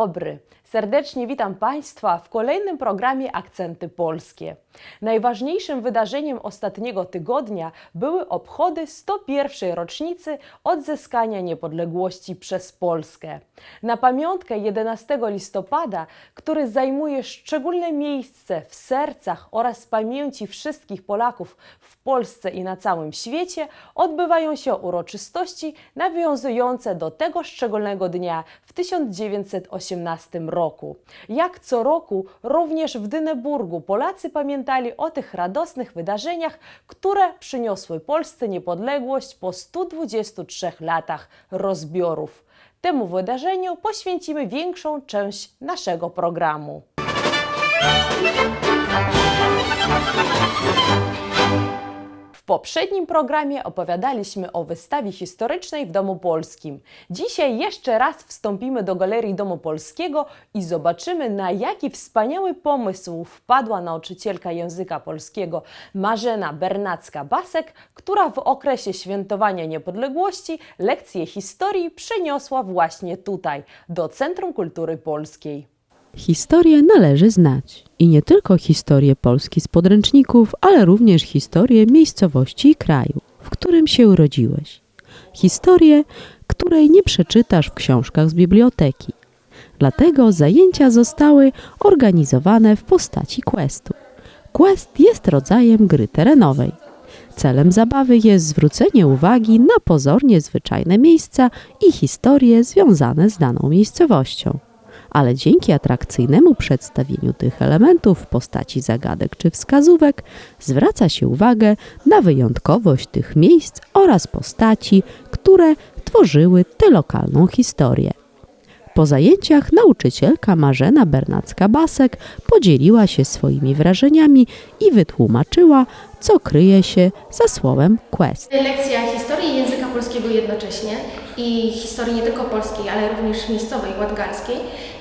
Dobry. Serdecznie witam Państwa w kolejnym programie Akcenty Polskie. Najważniejszym wydarzeniem ostatniego tygodnia były obchody 101. rocznicy odzyskania niepodległości przez Polskę. Na pamiątkę 11 listopada, który zajmuje szczególne miejsce w sercach oraz pamięci wszystkich Polaków w Polsce i na całym świecie, odbywają się uroczystości nawiązujące do tego szczególnego dnia w 1918 roku. Jak co roku, również w Dyneburgu Polacy o tych radosnych wydarzeniach, które przyniosły Polsce niepodległość po 123 latach rozbiorów. Temu wydarzeniu poświęcimy większą część naszego programu. W poprzednim programie opowiadaliśmy o wystawie historycznej w Domu Polskim. Dzisiaj jeszcze raz wstąpimy do Galerii Domu Polskiego i zobaczymy, na jaki wspaniały pomysł wpadła nauczycielka języka polskiego Marzena Bernacka-Basek, która w okresie świętowania niepodległości lekcje historii przeniosła właśnie tutaj, do Centrum Kultury Polskiej. Historię należy znać. I nie tylko historię Polski z podręczników, ale również historię miejscowości i kraju, w którym się urodziłeś. Historię, której nie przeczytasz w książkach z biblioteki. Dlatego zajęcia zostały organizowane w postaci questu. Quest jest rodzajem gry terenowej. Celem zabawy jest zwrócenie uwagi na pozornie zwyczajne miejsca i historie związane z daną miejscowością ale dzięki atrakcyjnemu przedstawieniu tych elementów w postaci zagadek czy wskazówek zwraca się uwagę na wyjątkowość tych miejsc oraz postaci, które tworzyły tę lokalną historię. Po zajęciach nauczycielka Marzena Bernacka-Basek podzieliła się swoimi wrażeniami i wytłumaczyła, co kryje się za słowem quest. Lekcja historii języka polskiego jednocześnie i historii nie tylko polskiej, ale również miejscowej, ładgalskiej,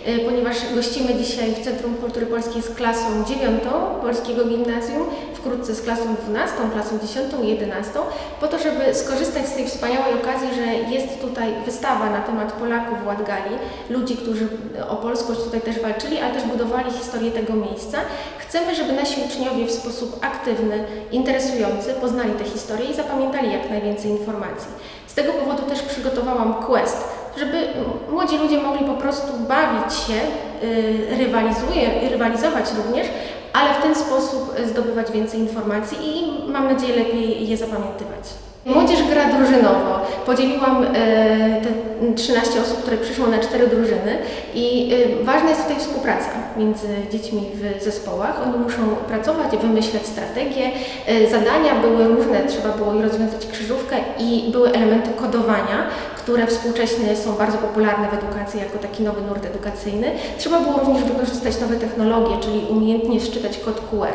y, ponieważ gościmy dzisiaj w Centrum Kultury Polskiej z klasą 9 Polskiego Gimnazjum, wkrótce z klasą 12, klasą 10 i 11, po to, żeby skorzystać z tej wspaniałej okazji, że jest tutaj wystawa na temat Polaków w Ładgali, ludzi, którzy o polskość tutaj też walczyli, ale też budowali historię tego miejsca. Chcemy, żeby nasi uczniowie w sposób aktywny, interesujący poznali tę historię i zapamiętali jak najwięcej informacji. Tego powodu też przygotowałam quest, żeby młodzi ludzie mogli po prostu bawić się, yy, rywalizuje, rywalizować również, ale w ten sposób zdobywać więcej informacji i mam nadzieję lepiej je zapamiętywać. Młodzież gra drużynowo. Podzieliłam e, te 13 osób, które przyszło na cztery drużyny i e, ważna jest tutaj współpraca między dziećmi w zespołach. Oni muszą pracować, wymyślać strategie. E, zadania były różne, trzeba było rozwiązać krzyżówkę i były elementy kodowania, które współcześnie są bardzo popularne w edukacji jako taki nowy nurt edukacyjny. Trzeba było również wykorzystać nowe technologie, czyli umiejętnie szczytać kod QR.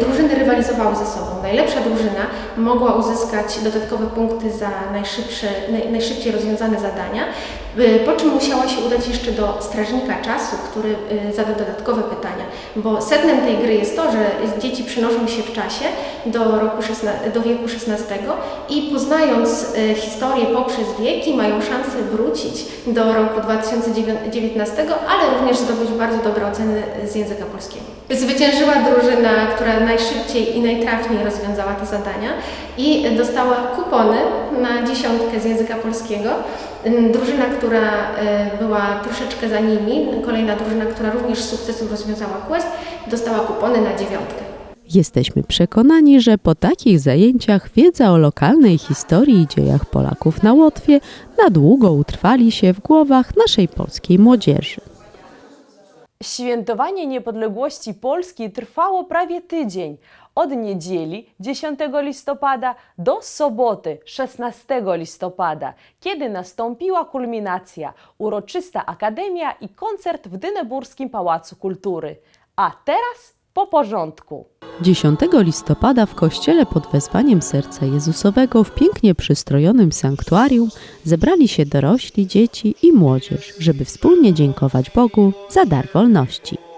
Drużyny rywalizowały ze sobą. Najlepsza drużyna mogła uzyskać dodatkowe punkty za najszybsze, naj, najszybciej rozwiązane zadania, po czym musiała się udać jeszcze do strażnika czasu, który zada dodatkowe pytania, bo sednem tej gry jest to, że dzieci przenoszą się w czasie do, roku 16, do wieku XVI i poznając historię poprzez wieki mają szansę wrócić do roku 2019, ale również zdobyć bardzo dobre oceny z języka polskiego. Zwyciężyła drużyna, która najszybciej i najtrafniej rozwiązała te zadania i dostała kupony na dziesiątkę z języka polskiego. Drużyna, która była troszeczkę za nimi, kolejna drużyna, która również z sukcesem rozwiązała quest, dostała kupony na dziewiątkę. Jesteśmy przekonani, że po takich zajęciach wiedza o lokalnej historii i dziejach Polaków na Łotwie na długo utrwali się w głowach naszej polskiej młodzieży. Świętowanie niepodległości Polski trwało prawie tydzień. Od niedzieli 10 listopada do soboty 16 listopada, kiedy nastąpiła kulminacja, uroczysta akademia i koncert w Dyneburskim Pałacu Kultury. A teraz po porządku. 10 listopada w kościele pod wezwaniem Serca Jezusowego w pięknie przystrojonym sanktuarium zebrali się dorośli, dzieci i młodzież, żeby wspólnie dziękować Bogu za dar wolności.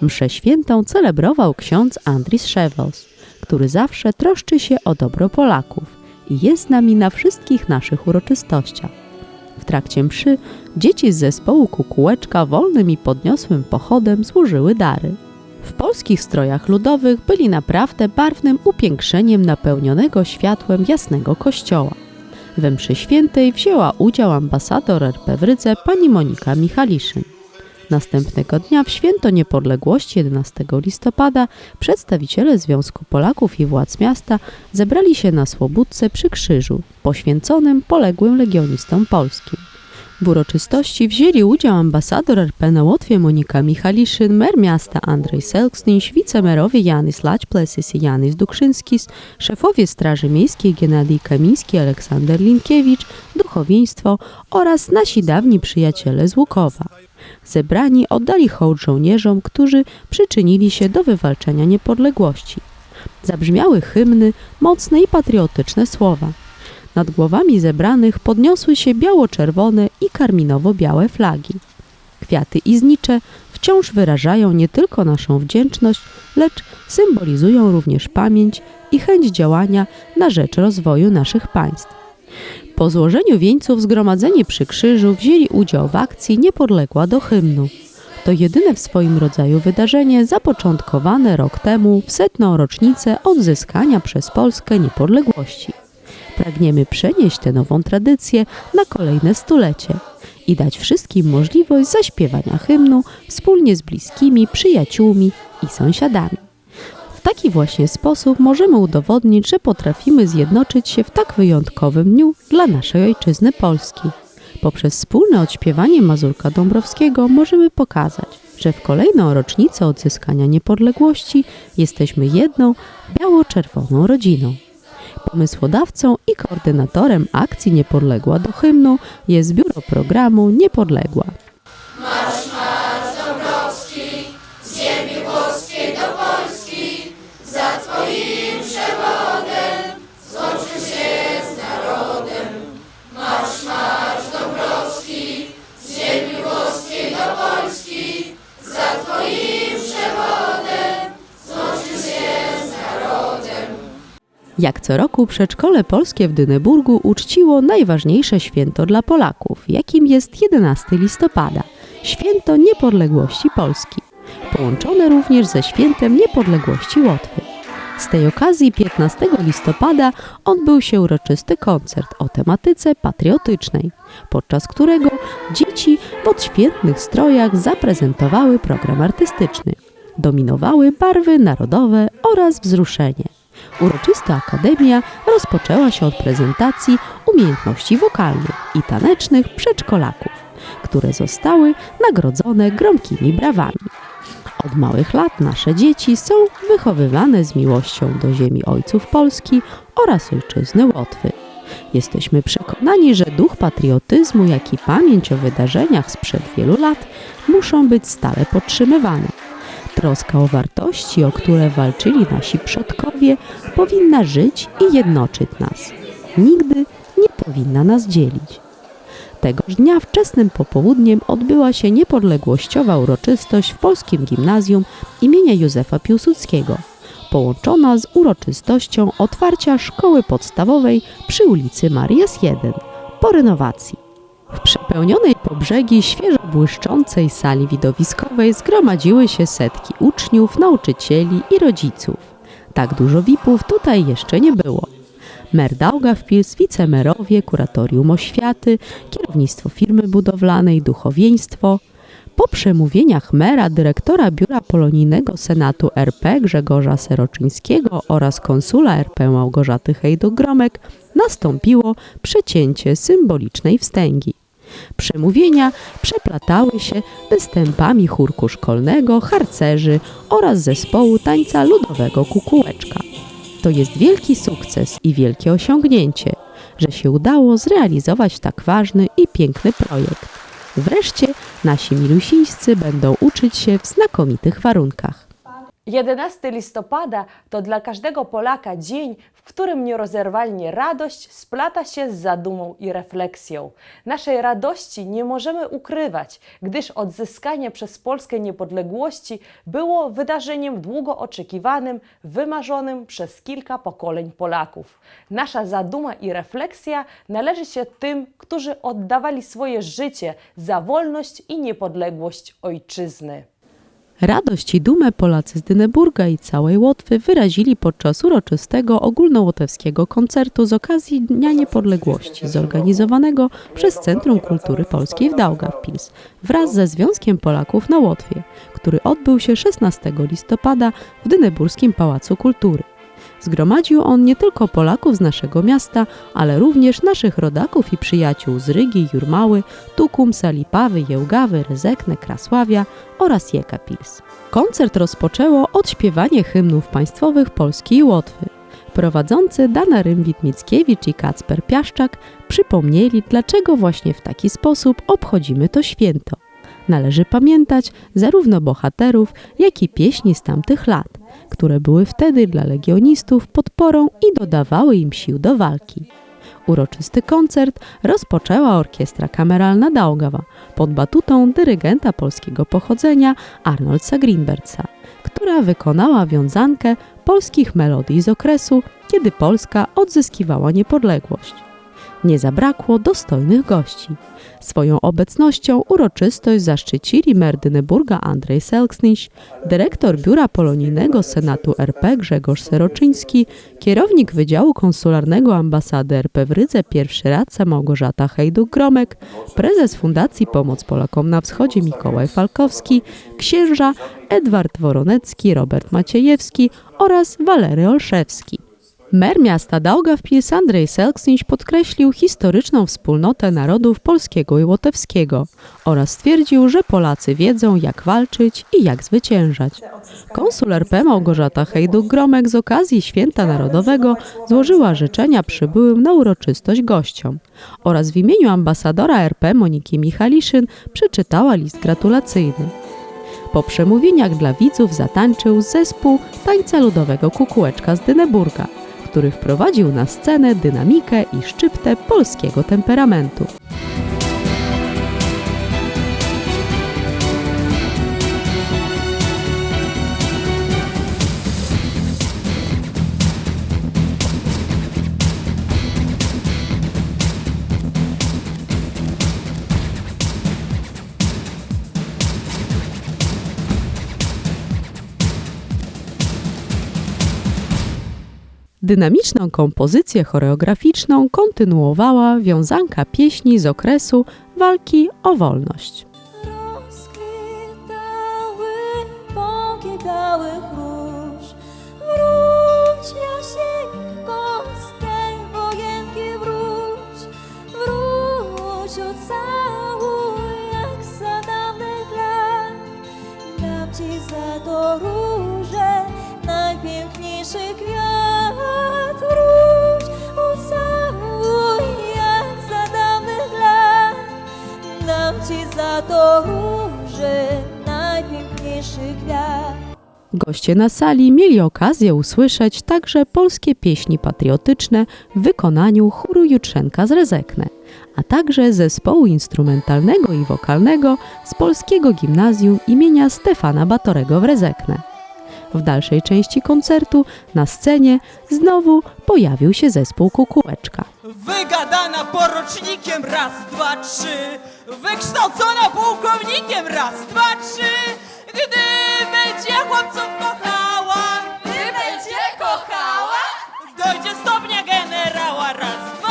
Mszę świętą celebrował ksiądz Andris Szewos, który zawsze troszczy się o dobro Polaków i jest z nami na wszystkich naszych uroczystościach. W trakcie mszy dzieci z zespołu Kukułeczka wolnym i podniosłym pochodem złożyły dary. W polskich strojach ludowych byli naprawdę barwnym upiększeniem napełnionego światłem jasnego kościoła. We mszy świętej wzięła udział ambasador RP w Rydze pani Monika Michaliszyn. Następnego dnia w święto niepodległości 11 listopada przedstawiciele Związku Polaków i władz miasta zebrali się na Słobódce przy krzyżu, poświęconym poległym legionistom polskim. W uroczystości wzięli udział ambasador RP na Łotwie Monika Michaliszyn, mer miasta Andrzej Selksnyś, wicemerowie Janis Laćplesis i Janis Dukszynskis, szefowie Straży Miejskiej Genadij Kamiński, Aleksander Linkiewicz, duchowieństwo oraz nasi dawni przyjaciele z Łukowa. Zebrani oddali hołd żołnierzom, którzy przyczynili się do wywalczenia niepodległości. Zabrzmiały hymny, mocne i patriotyczne słowa. Nad głowami zebranych podniosły się biało-czerwone i karminowo-białe flagi. Kwiaty i znicze wciąż wyrażają nie tylko naszą wdzięczność, lecz symbolizują również pamięć i chęć działania na rzecz rozwoju naszych państw. Po złożeniu wieńców zgromadzeni przy krzyżu wzięli udział w akcji Niepodległa do hymnu. To jedyne w swoim rodzaju wydarzenie zapoczątkowane rok temu w setną rocznicę odzyskania przez Polskę niepodległości. Pragniemy przenieść tę nową tradycję na kolejne stulecie i dać wszystkim możliwość zaśpiewania hymnu wspólnie z bliskimi, przyjaciółmi i sąsiadami. Taki właśnie sposób możemy udowodnić, że potrafimy zjednoczyć się w tak wyjątkowym dniu dla naszej ojczyzny Polski. Poprzez wspólne odśpiewanie Mazurka Dąbrowskiego możemy pokazać, że w kolejną rocznicę odzyskania niepodległości jesteśmy jedną biało-czerwoną rodziną. Pomysłodawcą i koordynatorem akcji Niepodległa do hymnu jest biuro programu Niepodległa. Jak co roku przedszkole polskie w Dyneburgu uczciło najważniejsze święto dla Polaków, jakim jest 11 listopada, święto niepodległości Polski, połączone również ze świętem niepodległości Łotwy. Z tej okazji 15 listopada odbył się uroczysty koncert o tematyce patriotycznej, podczas którego dzieci w odświętnych strojach zaprezentowały program artystyczny. Dominowały barwy narodowe oraz wzruszenie. Uroczysta akademia rozpoczęła się od prezentacji umiejętności wokalnych i tanecznych przedszkolaków, które zostały nagrodzone gromkimi brawami. Od małych lat nasze dzieci są wychowywane z miłością do ziemi ojców Polski oraz ojczyzny Łotwy. Jesteśmy przekonani, że duch patriotyzmu, jak i pamięć o wydarzeniach sprzed wielu lat muszą być stale podtrzymywane. Troska o wartości, o które walczyli nasi przodkowie, powinna żyć i jednoczyć nas. Nigdy nie powinna nas dzielić. Tegoż dnia wczesnym popołudniem odbyła się niepodległościowa uroczystość w Polskim Gimnazjum imienia Józefa Piłsudskiego, połączona z uroczystością otwarcia szkoły podstawowej przy ulicy Marias 1 po renowacji. W przepełnionej po brzegi świeżo błyszczącej sali widowiskowej zgromadziły się setki uczniów, nauczycieli i rodziców. Tak dużo VIP-ów tutaj jeszcze nie było. Mer Daugavpils, wicemerowie, kuratorium oświaty, kierownictwo firmy budowlanej, duchowieństwo. Po przemówieniach mera, dyrektora Biura Polonijnego Senatu RP Grzegorza Seroczyńskiego oraz konsula RP Małgorzaty Hejduk-Gromek nastąpiło przecięcie symbolicznej wstęgi. Przemówienia przeplatały się występami chórku szkolnego, harcerzy oraz zespołu tańca ludowego kukułeczka. To jest wielki sukces i wielkie osiągnięcie, że się udało zrealizować tak ważny i piękny projekt. Wreszcie nasi milusińscy będą uczyć się w znakomitych warunkach. 11 listopada to dla każdego Polaka dzień, w którym nierozerwalnie radość splata się z zadumą i refleksją. Naszej radości nie możemy ukrywać, gdyż odzyskanie przez Polskę niepodległości było wydarzeniem długo oczekiwanym, wymarzonym przez kilka pokoleń Polaków. Nasza zaduma i refleksja należy się tym, którzy oddawali swoje życie za wolność i niepodległość ojczyzny. Radość i dumę Polacy z Dyneburga i całej Łotwy wyrazili podczas uroczystego ogólnołotewskiego koncertu z okazji Dnia Niepodległości zorganizowanego przez Centrum Kultury Polskiej w Daugavpils wraz ze Związkiem Polaków na Łotwie, który odbył się 16 listopada w Dyneburskim Pałacu Kultury. Zgromadził on nie tylko Polaków z naszego miasta, ale również naszych rodaków i przyjaciół z Rygi, Jurmały, Tukum, Salipawy, Jełgawy, Rezekne, Krasławia oraz Jekapils. Koncert rozpoczęło odśpiewanie hymnów państwowych Polski i Łotwy. Prowadzący Dana Rymwit-Mickiewicz i Kacper Piaszczak przypomnieli, dlaczego właśnie w taki sposób obchodzimy to święto. Należy pamiętać zarówno bohaterów, jak i pieśni z tamtych lat, które były wtedy dla legionistów podporą i dodawały im sił do walki. Uroczysty koncert rozpoczęła orkiestra kameralna Daugawa pod batutą dyrygenta polskiego pochodzenia Arnoldsa Greenbertsa, która wykonała wiązankę polskich melodii z okresu, kiedy Polska odzyskiwała niepodległość. Nie zabrakło dostojnych gości. Swoją obecnością uroczystość zaszczycili mer Dyneburga Andrzej Selksnyś, dyrektor Biura Polonijnego Senatu RP Grzegorz Seroczyński, kierownik Wydziału Konsularnego Ambasady RP w Rydze, pierwszy radca Małgorzata Hejduk-Gromek, prezes Fundacji Pomoc Polakom na Wschodzie Mikołaj Falkowski, księża Edward Woronecki, Robert Maciejewski oraz Walery Olszewski. Mer miasta Daugavpils Andrzej Selksniś podkreślił historyczną wspólnotę narodów polskiego i łotewskiego oraz stwierdził, że Polacy wiedzą jak walczyć i jak zwyciężać. Konsul RP Małgorzata Hejduk-Gromek z okazji Święta Narodowego złożyła życzenia przybyłym na uroczystość gościom oraz w imieniu ambasadora RP Moniki Michaliszyn przeczytała list gratulacyjny. Po przemówieniach dla widzów zatańczył zespół tańca ludowego Kukułeczka z Dyneburga, który wprowadził na scenę dynamikę i szczyptę polskiego temperamentu. Dynamiczną kompozycję choreograficzną kontynuowała wiązanka pieśni z okresu walki o wolność. Ocałuj jak za dawnych lat za to Goście na sali mieli okazję usłyszeć także polskie pieśni patriotyczne w wykonaniu chóru Jutrzenka z Rezekne, a także zespołu instrumentalnego i wokalnego z Polskiego Gimnazjum imienia Stefana Batorego w Rezekne. W dalszej części koncertu na scenie znowu pojawił się zespół Kukułeczka. Wygadana porocznikiem, raz, dwa, trzy Wykształcona pułkownikiem, raz, dwa, trzy Gdy będzie chłopców kochała Gdy będzie kochała Dojdzie stopnia generała, raz, dwa,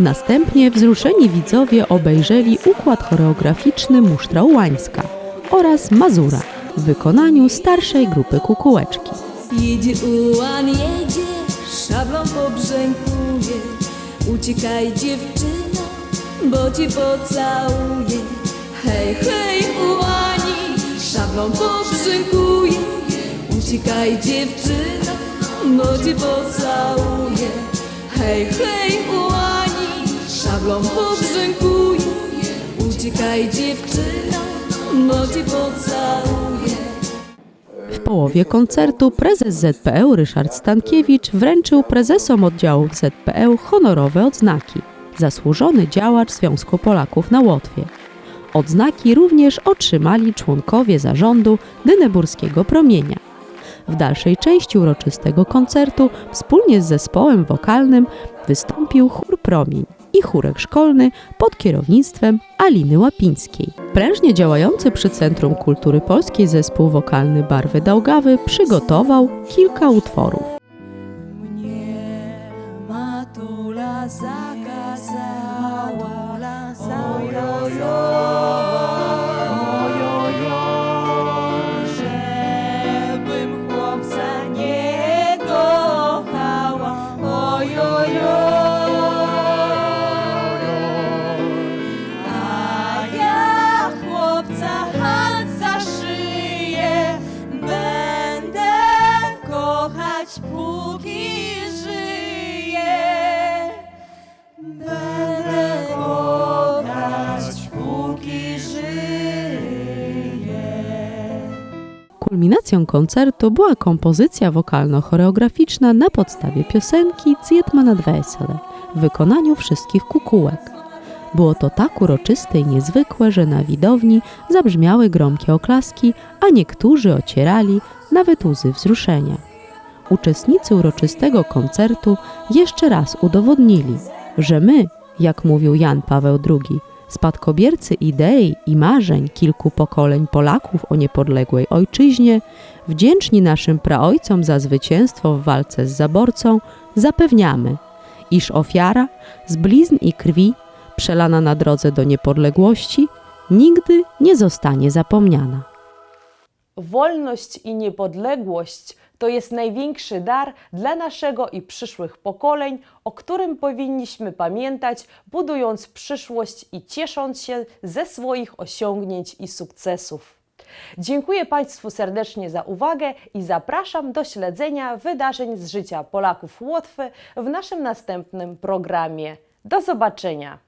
Następnie wzruszeni widzowie obejrzeli układ choreograficzny Musztra Ułańska oraz Mazura w wykonaniu starszej grupy Kukułeczki. Jedzie ułan, jedzie, szablą pobrzękuje. Uciekaj dziewczyno, bo cię pocałuję Hej, hej ułani, szablą pobrzękuje. Uciekaj dziewczyno, bo cię pocałuję Hej, hej ułani, szablą pobrzękuje Uciekaj dziewczyno, bo cię pocałuję W połowie koncertu prezes ZPL Ryszard Stankiewicz wręczył prezesom oddziałów ZPL honorowe odznaki Zasłużony działacz Związku Polaków na Łotwie. Odznaki również otrzymali członkowie zarządu Dyneburskiego Promienia. W dalszej części uroczystego koncertu wspólnie z zespołem wokalnym wystąpił chór Promień i chórek szkolny pod kierownictwem Aliny Łapińskiej. Prężnie działający przy Centrum Kultury Polskiej zespół wokalny Barwy Daugawy przygotował kilka utworów. Kochać póki żyję Będę kochać póki żyję Kulminacją koncertu była kompozycja wokalno-choreograficzna na podstawie piosenki Zjedma nad wesele w wykonaniu wszystkich kukułek. Było to tak uroczyste i niezwykłe, że na widowni zabrzmiały gromkie oklaski, a niektórzy ocierali nawet łzy wzruszenia. Uczestnicy uroczystego koncertu jeszcze raz udowodnili, że my, jak mówił Jan Paweł II, spadkobiercy idei i marzeń kilku pokoleń Polaków o niepodległej ojczyźnie, wdzięczni naszym praojcom za zwycięstwo w walce z zaborcą, zapewniamy, iż ofiara z blizn i krwi, przelana na drodze do niepodległości, nigdy nie zostanie zapomniana. Wolność i niepodległość to jest największy dar dla naszego i przyszłych pokoleń, o którym powinniśmy pamiętać, budując przyszłość i ciesząc się ze swoich osiągnięć i sukcesów. Dziękuję Państwu serdecznie za uwagę i zapraszam do śledzenia wydarzeń z życia Polaków Łotwy w naszym następnym programie. Do zobaczenia!